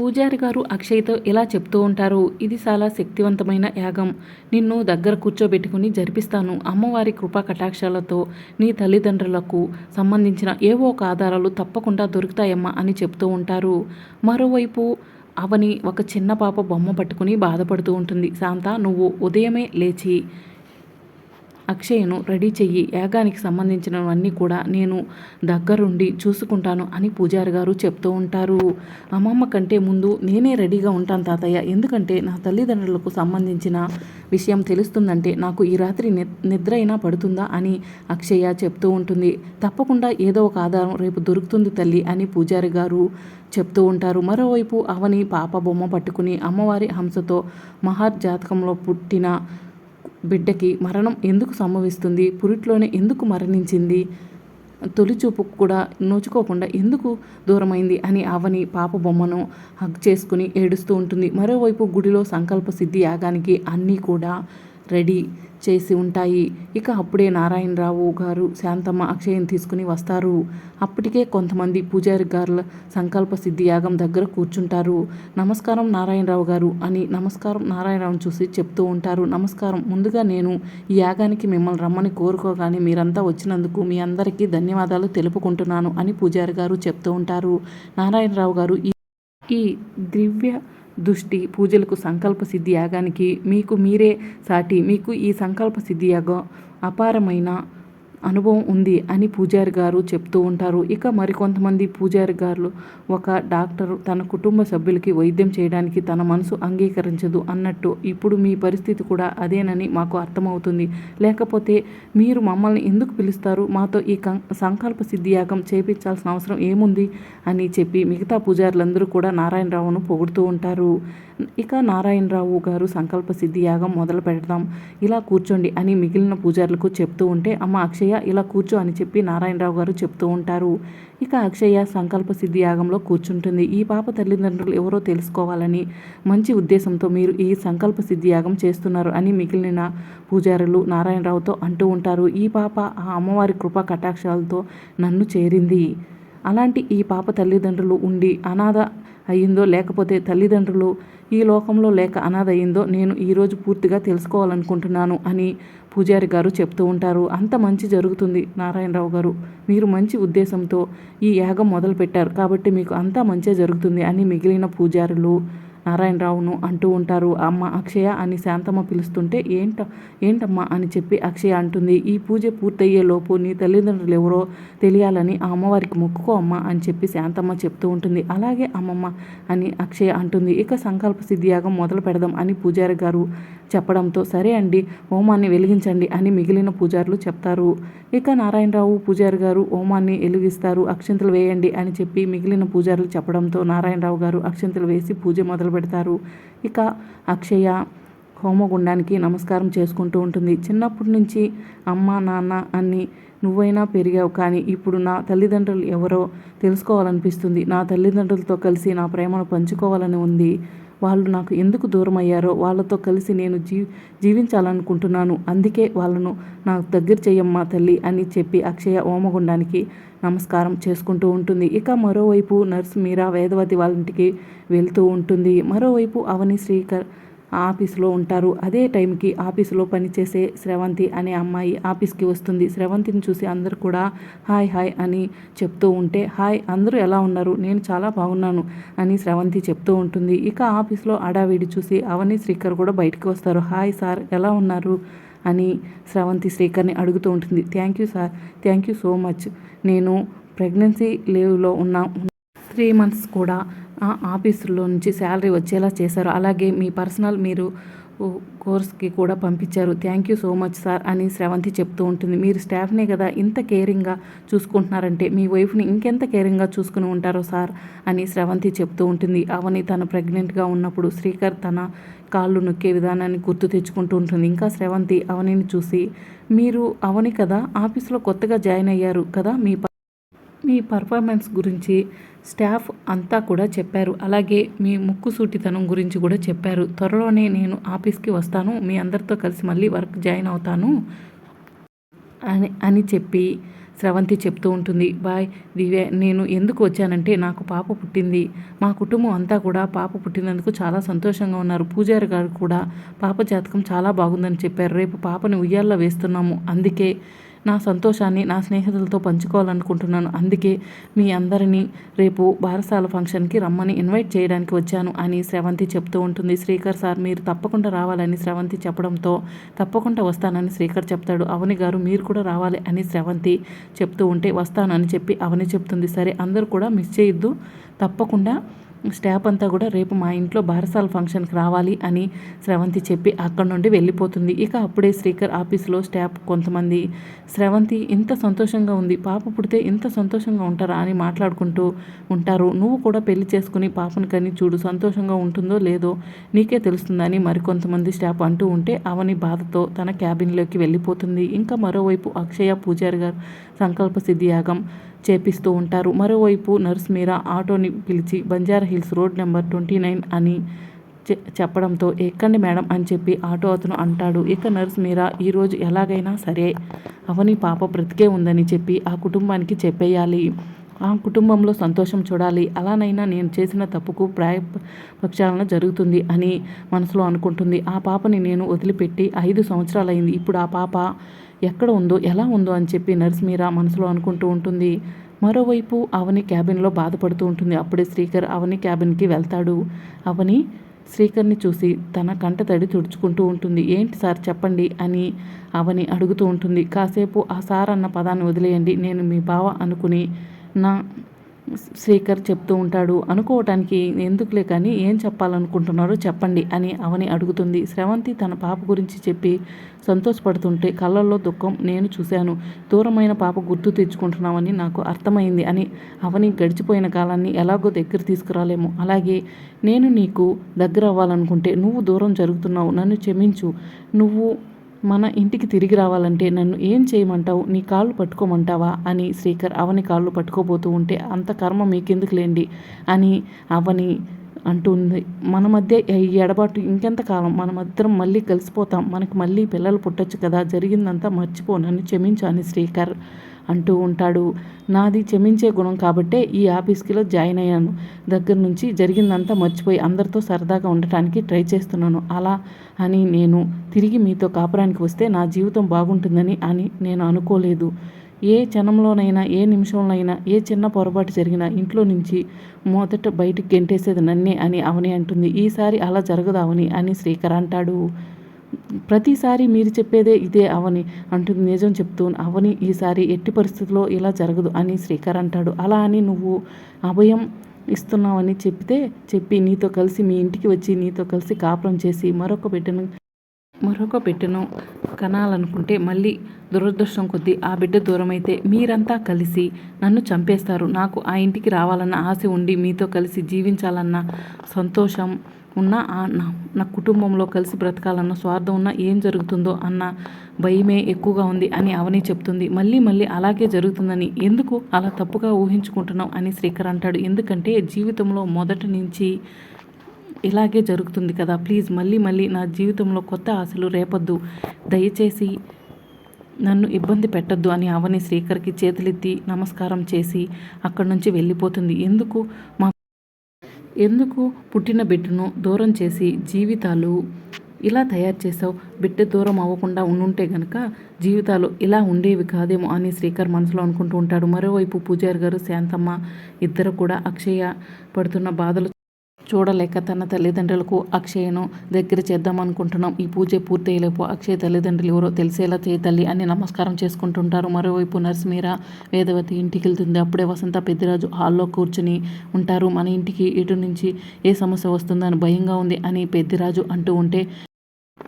పూజారి గారు అక్షయ్తో ఇలా చెప్తూ ఉంటారు ఇది చాలా శక్తివంతమైన యాగం. నిన్ను దగ్గర కూర్చోబెట్టుకుని జరిపిస్తాను. అమ్మవారి కృపా కటాక్షాలతో నీ తల్లిదండ్రులకు సంబంధించిన ఏవో ఒక ఆధారాలు తప్పకుండా దొరుకుతాయమ్మా అని చెప్తూ ఉంటారు. మరోవైపు అవని ఒక చిన్న పాప బొమ్మ పట్టుకుని బాధపడుతూ ఉంటుంది. శాంత నువ్వు ఉదయమే లేచి అక్షయ్ను రెడీ చెయ్యి. యాగానికి సంబంధించినవన్నీ కూడా నేను దగ్గరుండి చూసుకుంటాను అని పూజారి గారు చెప్తూ ఉంటారు. అమ్మమ్మ కంటే ముందు నేనే రెడీగా ఉంటాను తాతయ్య. ఎందుకంటే నా తల్లిదండ్రులకు సంబంధించిన విషయం తెలుస్తుందంటే నాకు ఈ రాత్రి నిద్ర అయినా పడుతుందా అని అక్షయ్య చెప్తూ ఉంటుంది. తప్పకుండా ఏదో ఒక ఆధారం రేపు దొరుకుతుంది తల్లి అని పూజారి గారు చెప్తూ ఉంటారు. మరోవైపు అవని పాప బొమ్మ పట్టుకుని అమ్మవారి హంసతో మహర్ జాతకంలో పుట్టిన బిడ్డకి మరణం ఎందుకు సంభవిస్తుంది? పురిట్లోనే ఎందుకు మరణించింది? తొలి చూపు కూడా నోచుకోకుండా ఎందుకు దూరమైంది అని అవని పాప బొమ్మను హగ్ చేసుకుని ఏడుస్తూ ఉంటుంది. మరోవైపు గుడిలో సంకల్ప సిద్ధి యాగానికి అన్నీ కూడా రెడీ. చేసి ఉంటాయి. ఇక అప్పుడే నారాయణరావు గారు శాంతమ్మ అక్షయం తీసుకుని వస్తారు. అప్పటికే కొంతమంది పూజారి గారుల సంకల్ప సిద్ధి యాగం దగ్గర కూర్చుంటారు. నమస్కారం నారాయణరావు గారు అని నమస్కారం నారాయణరావుని చూసి చెప్తూ ఉంటారు. నమస్కారం. ముందుగా నేను ఈ యాగానికి మిమ్మల్ని రమ్మని కోరుకోగానే మీరంతా వచ్చినందుకు మీ అందరికీ ధన్యవాదాలు తెలుపుకుంటున్నాను అని పూజారి గారు చెప్తూ ఉంటారు. నారాయణరావు గారు ఈ దివ్య దృష్టి పూజలకు సంకల్ప సిద్ధి యాగానికి మీకు మీరే సాటి మీకు ఈ సంకల్ప సిద్ధి యాగం అపారమైన అనుభవం ఉంది అని పూజారి గారు చెప్తూ ఉంటారు. ఇక మరికొంతమంది పూజారి గారు ఒక డాక్టర్ తన కుటుంబ సభ్యులకి వైద్యం చేయడానికి తన మనసు అంగీకరించదు అన్నట్టు ఇప్పుడు మీ పరిస్థితి కూడా అదేనని మాకు అర్థమవుతుంది. లేకపోతే మీరు మమ్మల్ని ఎందుకు పిలుస్తారు? మాతో ఈ సంకల్ప సిద్ధి యాగం చేపించాల్సిన అవసరం ఏముంది? అని చెప్పి మిగతా పూజారులందరూ కూడా నారాయణరావును పొగుడుతూ ఉంటారు. ఇక నారాయణరావు గారు సంకల్ప సిద్ధి యాగం మొదలు పెడదాం ఇలా కూర్చోండి అని మిగిలిన పూజారులకు చెప్తూ ఉంటే అమ్మ అక్షయ్య ఇలా కూర్చో అని చెప్పి నారాయణరావు గారు చెప్తూ ఉంటారు. ఇక అక్షయ్య సంకల్ప సిద్ధి యాగంలో కూర్చుంటుంది. ఈ పాప తల్లిదండ్రులు ఎవరో తెలుసుకోవాలని మంచి ఉద్దేశంతో మీరు ఈ సంకల్ప సిద్ధి యాగం చేస్తున్నారు అని మిగిలిన పూజారులు నారాయణరావుతో అంటూ ఉంటారు. ఈ పాప ఆ అమ్మవారి కృపా కటాక్షాలతో నన్ను చేరింది. అలాంటి ఈ పాప తల్లిదండ్రులు ఉండి అనాథ అయ్యిందో లేకపోతే తల్లిదండ్రులు ఈ లోకంలో లేక అనాథ అయిందో నేను ఈరోజు పూర్తిగా తెలుసుకోవాలనుకుంటున్నాను అని పూజారి గారు చెప్తూ ఉంటారు అంత మంచి జరుగుతుంది నారాయణరావు గారు. మీరు మంచి ఉద్దేశంతో ఈ యాగం మొదలుపెట్టారు కాబట్టి మీకు అంతా మంచిగా జరుగుతుంది అని మిగిలిన పూజారులు నారాయణరావును అంటూ ఉంటారు. అమ్మ అక్షయ అని శాంతమ్మ పిలుస్తుంటే ఏంట ఏంటమ్మా అని చెప్పి అక్షయ అంటుంది. ఈ పూజ పూర్తయ్యే లోపు నీ తల్లిదండ్రులు ఎవరో తెలియాలని ఆ అమ్మవారికి మొక్కుకో అమ్మ అని చెప్పి శాంతమ్మ చెప్తూ ఉంటుంది. అలాగే అమ్మమ్మ అని అక్షయ అంటుంది. ఇక సంకల్ప సిద్ధియాగం మొదలు పెడదాం అని పూజారి గారు చెప్పడంతో సరే అండి హోమాన్ని వెలిగించండి అని మిగిలిన పూజారులు చెప్తారు. ఇక నారాయణరావు పూజారి గారు హోమాన్ని వెలిగిస్తారు. అక్షంతలు వేయండి అని చెప్పి మిగిలిన పూజారులు చెప్పడంతో నారాయణరావు గారు అక్షంతలు వేసి పూజ మొదలు పెడతారు. ఇక అక్షయ హోమగుండానికి నమస్కారం చేసుకుంటూ ఉంటుంది. చిన్నప్పటి నుంచి అమ్మ నాన్న అన్ని నువ్వైనా పెరిగావు కానీ ఇప్పుడు నా తల్లిదండ్రులు ఎవరో తెలుసుకోవాలనిపిస్తుంది. నా తల్లిదండ్రులతో కలిసి నా ప్రేమను పంచుకోవాలని ఉంది. వాళ్ళు నాకు ఎందుకు దూరం అయ్యారో వాళ్ళతో కలిసి నేను జీ జీవించాలనుకుంటున్నాను. అందుకే వాళ్ళను నాకు దగ్గర చేయమ్మా తల్లి అని చెప్పి అక్షయ ఓమగుండానికి నమస్కారం చేసుకుంటూ ఉంటుంది. ఇక మరోవైపు నర్స్ మీరా వేదవతి వాళ్ళ ఇంటికి వెళ్తూ ఉంటుంది. మరోవైపు అవని శ్రీకర్ ఆఫీస్లో ఉంటారు. అదే టైంకి ఆఫీసులో పనిచేసే శ్రవంతి అనే అమ్మాయి ఆఫీస్కి వస్తుంది. శ్రవంతిని చూసి అందరు కూడా హాయ్ హాయ్ అని చెప్తూ ఉంటే హాయ్ అందరూ ఎలా ఉన్నారు? నేను చాలా బాగున్నాను అని శ్రవంతి చెప్తూ ఉంటుంది. ఇక ఆఫీస్లో అడావిడి చూసి అవని శ్రీకర్ కూడా బయటకు వస్తారు. హాయ్ సార్ ఎలా ఉన్నారు? అని శ్రవంతి శ్రీకర్ని అడుగుతూ ఉంటుంది. Thank you sir. Thank you so much. నేను ప్రెగ్నెన్సీ లీవ్లో ఉన్న త్రీ మంత్స్ కూడా ఆ ఆఫీసులో నుంచి శాలరీ వచ్చేలా చేశారు. అలాగే మీ పర్సనల్ మీరు కోర్స్కి కూడా పంపించారు. Thank you so much sir అని శ్రవంతి చెప్తూ ఉంటుంది. మీరు స్టాఫ్నే కదా ఇంత కేరింగ్గా చూసుకుంటున్నారంటే మీ వైఫ్ని ఇంకెంత కేరింగ్గా చూసుకుని ఉంటారో సార్ అని శ్రవంతి చెప్తూ ఉంటుంది. అవని తన ప్రెగ్నెంట్గా ఉన్నప్పుడు శ్రీకర్ తన కాళ్ళు నొక్కే విధానాన్ని గుర్తు తెచ్చుకుంటూ ఉంటుంది. ఇంకా శ్రవంతి అవనిని చూసి మీరు అవని కదా ఆఫీస్లో కొత్తగా జాయిన్ అయ్యారు కదా మీ మీ పర్ఫార్మెన్స్ గురించి స్టాఫ్ అంతా కూడా చెప్పారు. అలాగే మీ ముక్కు సూటితనం గురించి కూడా చెప్పారు. త్వరలోనే నేను ఆఫీస్కి వస్తాను. మీ అందరితో కలిసి మళ్ళీ వర్క్ జాయిన్ అవుతాను అని అని చెప్పి స్రవంతి చెప్తూ ఉంటుంది. బాయ్ దివ్య నేను ఎందుకు వచ్చానంటే నాకు పాప పుట్టింది. మా కుటుంబం అంతా కూడా పాప పుట్టినందుకు చాలా సంతోషంగా ఉన్నారు. పూజారి గారు కూడా పాప జాతకం చాలా బాగుందని చెప్పారు. రేపు పాపని ఉయ్యాల్లో వేస్తున్నాము. అందుకే నా సంతోషాన్ని నా స్నేహితులతో పంచుకోవాలనుకుంటున్నాను. అందుకే మీ అందరినీ రేపు బారసాల ఫంక్షన్కి రమ్మని ఇన్వైట్ చేయడానికి వచ్చాను అని శ్రవంతి చెప్తూ ఉంటుంది. శ్రీకర్ సార్ మీరు తప్పకుండా రావాలని శ్రవంతి చెప్పడంతో తప్పకుండా వస్తానని శ్రీకర్ చెప్తాడు. అవని గారు మీరు కూడా రావాలి అని శ్రవంతి చెప్తూ ఉంటే వస్తానని చెప్పి అవని చెప్తుంది. సరే అందరూ కూడా మిస్ చేయొద్దు. తప్పకుండా స్టాఫ్ అంతా కూడా రేపు మా ఇంట్లో బారసాల ఫంక్షన్కి రావాలి అని స్రవంతి చెప్పి అక్కడ నుండి వెళ్ళిపోతుంది. ఇక అప్పుడే శ్రీకర్ ఆఫీస్లో స్టాఫ్ కొంతమంది స్రవంతి ఇంత సంతోషంగా ఉంది. పాప పుడితే ఇంత సంతోషంగా ఉంటారా? అని మాట్లాడుకుంటూ ఉంటారు. నువ్వు కూడా పెళ్ళి చేసుకుని పాపను కని చూడు సంతోషంగా ఉంటుందో లేదో నీకే తెలుస్తుందని మరికొంతమంది స్టాఫ్ అంటూ ఉంటే అవని బాధతో తన క్యాబిన్లోకి వెళ్ళిపోతుంది. ఇంకా మరోవైపు అక్షయ పూజారి గారు సంకల్ప సిద్ధి యాగం చేపిస్తూ ఉంటారు. మరోవైపు నర్స్ మీరా ఆటోని పిలిచి Banjara hills road number twenty nine అని చె- చెప్పడంతో ఎక్కండి మేడం అని చెప్పి ఆటో అతను అంటాడు. ఇక నర్స్ మీరా ఈరోజు ఎలాగైనా సరే అవని పాప బ్రతికే ఉందని చెప్పి ఆ కుటుంబానికి చెప్పేయాలి. ఆ కుటుంబంలో సంతోషం చూడాలి. అలానైనా నేను చేసిన తప్పుకు ప్రాయ పక్షాలన జరుగుతుంది అని మనసులో అనుకుంటుంది. ఆ పాపని నేను వదిలిపెట్టి ఐదు సంవత్సరాలైంది. ఇప్పుడు ఆ పాప ఎక్కడ ఉందో ఎలా ఉందో అని చెప్పి నర్స్ మీరా మనసులో అనుకుంటూ ఉంటుంది. మరోవైపు అవని క్యాబిన్లో బాధపడుతూ ఉంటుంది. అప్పుడే శ్రీకర్ అవని క్యాబిన్కి వెళ్తాడు. అవని శ్రీకర్ని చూసి తన కంట తడి తుడుచుకుంటూ ఉంటుంది. ఏంటి సార్ చెప్పండి అని అవని అడుగుతూ ఉంటుంది. కాసేపు ఆ సార్ అన్న పదాన్ని వదిలేయండి. నేను మీ బావ అనుకుని నా శ్రీకర్ చెప్తూ ఉంటాడు అనుకోవటానికి ఎందుకులే కానీ ఏం చెప్పాలనుకుంటున్నారో చెప్పండి అని అవని అడుగుతుంది. శ్రవంతి తన పాప గురించి చెప్పి సంతోషపడుతుంటే కళ్ళల్లో దుఃఖం నేను చూశాను దూరమైన పాప గుర్తు తెచ్చుకుంటున్నామని నాకు అర్థమైంది అని అవని గడిచిపోయిన కాలాన్ని ఎలాగో దగ్గర తీసుకురాలేము. అలాగే నేను నీకు దగ్గర అవ్వాలనుకుంటే నువ్వు దూరం జరుగుతున్నావు నన్ను క్షమించు. నువ్వు మన ఇంటికి తిరిగి రావాలంటే నన్ను ఏం చేయమంటావు? నీ కాళ్ళు పట్టుకోమంటావా? అని శ్రీకర్ అవని కాళ్ళు పట్టుకోబోతూ ఉంటే అంత కర్మ మీకెందుకు లేండి అని అవని అంటుంది. మన మధ్య ఈ ఎడబాటు ఇంకెంతకాలం? మనమిద్దరం మళ్ళీ కలిసిపోతాం. మనకు మళ్ళీ పిల్లలు పుట్టొచ్చు కదా? జరిగిందంతా మర్చిపో. నన్ను క్షమించు అని శ్రీకర్ అంటూ ఉంటాడు. నాది క్షమించే గుణం కాబట్టే ఈ ఆఫీస్కిలో జాయిన్ అయ్యాను. దగ్గర నుంచి జరిగిందంతా మర్చిపోయి అందరితో సరదాగా ఉండటానికి ట్రై చేస్తున్నాను. అలా అని నేను తిరిగి మీతో కాపురానికి వస్తే నా జీవితం బాగుంటుందని అని నేను అనుకోలేదు. ఏ క్షణంలోనైనా ఏ నిమిషంలోనైనా ఏ చిన్న పొరపాటు జరిగినా ఇంట్లో నుంచి మొదట బయటికి గెంటేసేది నన్నే అని అవని అంటుంది. ఈసారి అలా జరగదు అవని అని శ్రీకర్ అంటాడు. ప్రతిసారి మీరు చెప్పేదే ఇదే అవని అంటుంది నిజం చెప్తూ అవని ఈసారి ఎట్టి పరిస్థితుల్లో ఇలా జరగదు అని శ్రీకర్ అంటాడు. అలా అని నువ్వు అభయం ఇస్తున్నావని చెప్తే చెప్పి నీతో కలిసి మీ ఇంటికి వచ్చి నీతో కలిసి కాపురం చేసి మరొక బిడ్డను మరొక బిడ్డను కనాలనుకుంటే మళ్ళీ దురదృష్టం కొద్దీ ఆ బిడ్డ దూరమైతే మీరంతా కలిసి నన్ను చంపేస్తారు. నాకు ఆ ఇంటికి రావాలన్న ఆశ ఉండి మీతో కలిసి జీవించాలన్న సంతోషం ఉన్న ఆ నా కుటుంబంలో కలిసి బ్రతకాలన్న స్వార్థం ఉన్న ఏం జరుగుతుందో అన్న భయమే ఎక్కువగా ఉంది అని అవని చెప్తుంది. మళ్ళీ మళ్ళీ అలాగే జరుగుతుందని ఎందుకు అలా తప్పుగా ఊహించుకుంటున్నావు అని శ్రీకర్ అంటాడు. ఎందుకంటే జీవితంలో మొదటి నుంచి ఇలాగే జరుగుతుంది కదా. ప్లీజ్ మళ్ళీ మళ్ళీ నా జీవితంలో కొత్త ఆశలు రేపొద్దు. దయచేసి నన్ను ఇబ్బంది పెట్టద్దు అని అవని శ్రీకర్కి చేతులెత్తి నమస్కారం చేసి అక్కడి నుంచి వెళ్ళిపోతుంది. ఎందుకు మా ఎందుకు పుట్టిన బిడ్డను దూరం చేసి జీవితాలు ఇలా తయారు చేసావు బిడ్డ దూరం అవ్వకుండా ఉండుంటే గనక జీవితాలు ఇలా ఉండేవి కాదేమో అని శ్రీకర్ మనసులో అనుకుంటూ ఉంటాడు. మరోవైపు పూజారి గారు శాంతమ్మ ఇద్దరు కూడా అక్షయ పడుతున్న బాధలు చూడలేక తన తల్లిదండ్రులకు అక్షయ్ను దగ్గర చేద్దాం అనుకుంటున్నాం. ఈ పూజ పూర్తయ్యేలోపు అక్షయ్ తల్లిదండ్రులు ఎవరో తెలిసేలా చేయ తల్లి అని నమస్కారం చేసుకుంటుంటారు. మరోవైపు నర్సిమీర వేదవతి ఇంటికి వెళ్తుంది. అప్పుడే వసంత పెద్దిరాజు హాల్లో కూర్చుని ఉంటారు. మన ఇంటికి ఇటు నుంచి ఏ సమస్య వస్తుందని భయంగా ఉంది అని పెద్దిరాజు అంటూ ఉంటే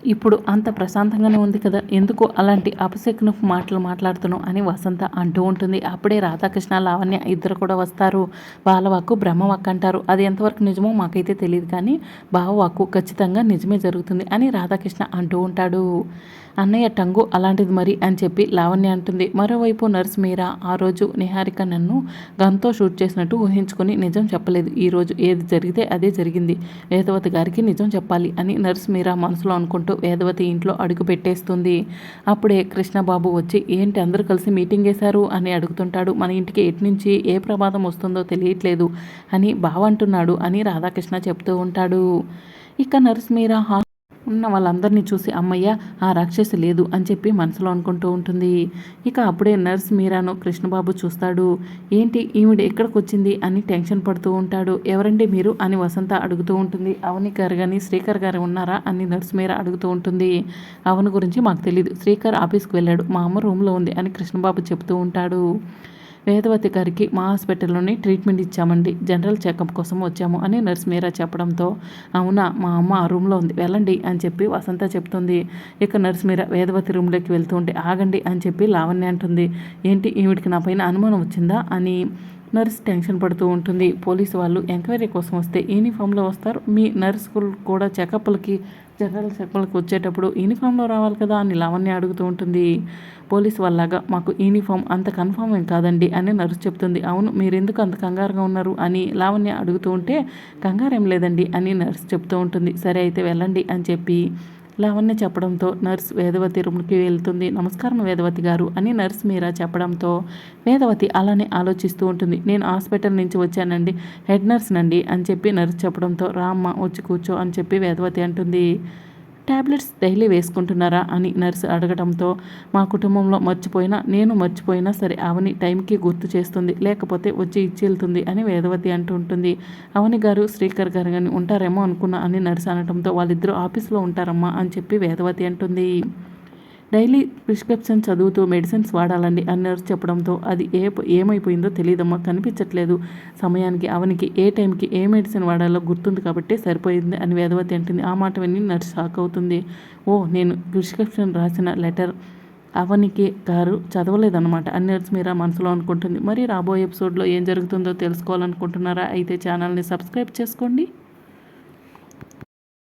ఇప్పుడు అంత ప్రశాంతంగానే ఉంది కదా ఎందుకు అలాంటి అపశకునపు మాటలు మాట్లాడుతున్నావు అని వసంత అంటూ ఉంటుంది. అప్పుడే రాధాకృష్ణ లావణ్య ఇద్దరు కూడా వస్తారు. వాళ్ళ వాక్కు బ్రహ్మ వాక్కు అంటారు. అది ఎంతవరకు నిజమో మాకైతే తెలియదు కానీ బావ వాక్కు ఖచ్చితంగా నిజమే జరుగుతుంది అని రాధాకృష్ణ అంటూ ఉంటాడు. అన్నయ్య టంగు అలాంటిది మరి అని చెప్పి లావణ్య అంటుంది. మరోవైపు నర్స్ మీరా ఆ రోజు నిహారిక నన్ను గన్తో షూట్ చేసినట్టు ఊహించుకొని నిజం చెప్పలేదు. ఈ రోజు ఏది జరిగితే అదే జరిగింది. వేదవతి గారికి నిజం చెప్పాలి అని నర్స్ మీరా మనసులో అనుకుంటూ అంటూ వేదవతి ఇంట్లో అడుగు పెట్టేస్తుంది. అప్పుడే కృష్ణబాబు వచ్చి ఏంటి అందరూ కలిసి మీటింగ్ వేశారు? అని అడుగుతుంటాడు. మన ఇంటికి ఎటు నుంచి ఏ ప్రమాదం వస్తుందో తెలియట్లేదు అని బావ అంటున్నాడు అని రాధాకృష్ణ చెప్తూ ఉంటాడు. ఇక నర్స్ మీరా ఉన్న వాళ్ళందరినీ చూసి అమ్మయ్య ఆ రాక్షసి లేదు అని చెప్పి మనసులో అనుకుంటూ ఉంటుంది. ఇక అప్పుడే నర్స్ మీరాను కృష్ణబాబు చూస్తాడు. ఏంటి? ఈవిడ ఎక్కడికి వచ్చింది అని టెన్షన్ పడుతూ ఉంటాడు. ఎవరండి మీరు? అని వసంత అడుగుతూ ఉంటుంది. అవని గారు కానీ శ్రీకర్ గారు ఉన్నారా? అని నర్స్ మీరా అడుగుతూ ఉంటుంది. అవని గురించి మాకు తెలియదు శ్రీకర్ ఆఫీస్కి వెళ్ళాడు. మా అమ్మ రూమ్లో ఉంది అని కృష్ణబాబు చెప్తూ ఉంటాడు. వేదవతి గారికి మా హాస్పిటల్లోనే ట్రీట్మెంట్ ఇచ్చామండి. జనరల్ చెకప్ కోసం వచ్చాము అని నర్స్ మీరా చెప్పడంతో అవునా మా అమ్మ ఆ రూమ్లో ఉంది వెళ్ళండి అని చెప్పి వసంత చెప్తుంది. ఇక నర్స్ మీరా వేదవతి రూమ్లోకి వెళ్తూ ఉంటే ఆగండి అని చెప్పి లావణ్య అంటుంది. ఏంటి ఈవిడికి నా పైన అనుమానం వచ్చిందా అని నర్స్ టెన్షన్ పడుతూ ఉంటుంది. పోలీసు వాళ్ళు ఎంక్వైరీ కోసం వస్తే యూనిఫామ్లో వస్తారు. మీ నర్స్ కూడా చెకప్లకి జనరల్ చెకప్లకు వచ్చేటప్పుడు యూనిఫామ్లో రావాలి కదా అని లావణ్య అడుగుతూ ఉంటుంది. పోలీస్ వాళ్ళగా మాకు యూనిఫామ్ అంత కన్ఫామ్ ఏం కాదండి అని నర్సు చెప్తుంది. అవును మీరు ఎందుకు అంత కంగారుగా ఉన్నారు? అని లావణ్య అడుగుతూ ఉంటే కంగారు ఏం లేదండి అని నర్స్ చెప్తూ ఉంటుంది. సరే అయితే వెళ్ళండి అని చెప్పి లావణ్య చెప్పడంతో నర్స్ వేదవతి రూమ్కి వెళ్తుంది. నమస్కారం వేదవతి గారు అని నర్స్ మీరా చెప్పడంతో వేదవతి అలానే ఆలోచిస్తూ ఉంటుంది. నేను హాస్పిటల్ నుంచి వచ్చానండి. హెడ్ నర్స్ నండి అని చెప్పి నర్స్ చెప్పడంతో రామ్మ వచ్చి కూర్చో అని చెప్పి వేదవతి అంటుంది. ట్యాబ్లెట్స్ డైలీ వేసుకుంటున్నారా అని నర్సు అడగడంతో మా కుటుంబంలో మర్చిపోయినా నేను మర్చిపోయినా సరే అవని టైంకి గుర్తు చేస్తుంది లేకపోతే వచ్చి ఇచ్చి వెళ్తుంది అని వేదవతి అంటూ ఉంటుంది. అవని గారు శ్రీకర్ గారు కానీ ఉంటారేమో అనుకున్నా అని నర్సు అనడంతో వాళ్ళిద్దరూ ఆఫీస్లో ఉంటారమ్మా అని చెప్పి వేదవతి అంటుంది. డైలీ ప్రిస్క్రిప్షన్ చదువుతూ మెడిసిన్స్ వాడాలండి అని నర్స్ చెప్పడంతో అది ఏ ఏమైపోయిందో తెలియదమ్మా కనిపించట్లేదు. సమయానికి అవనికి ఏ టైంకి ఏ మెడిసిన్ వాడాలో గుర్తుంది కాబట్టి సరిపోయింది అని వేదవతి అంటుంది. ఆ మాట విని నర్స్ షాక్ అవుతుంది. ఓ నేను ప్రిస్క్రిప్షన్ రాసిన లెటర్ అవనికి గారు చదవలేదన్నమాట అన్నర్స్ మీరా మనసులో అనుకుంటుంది. మరి రాబోయే ఎపిసోడ్లో ఏం జరుగుతుందో తెలుసుకోవాలనుకుంటున్నారా? అయితే ఛానల్ని సబ్స్క్రైబ్ చేసుకోండి.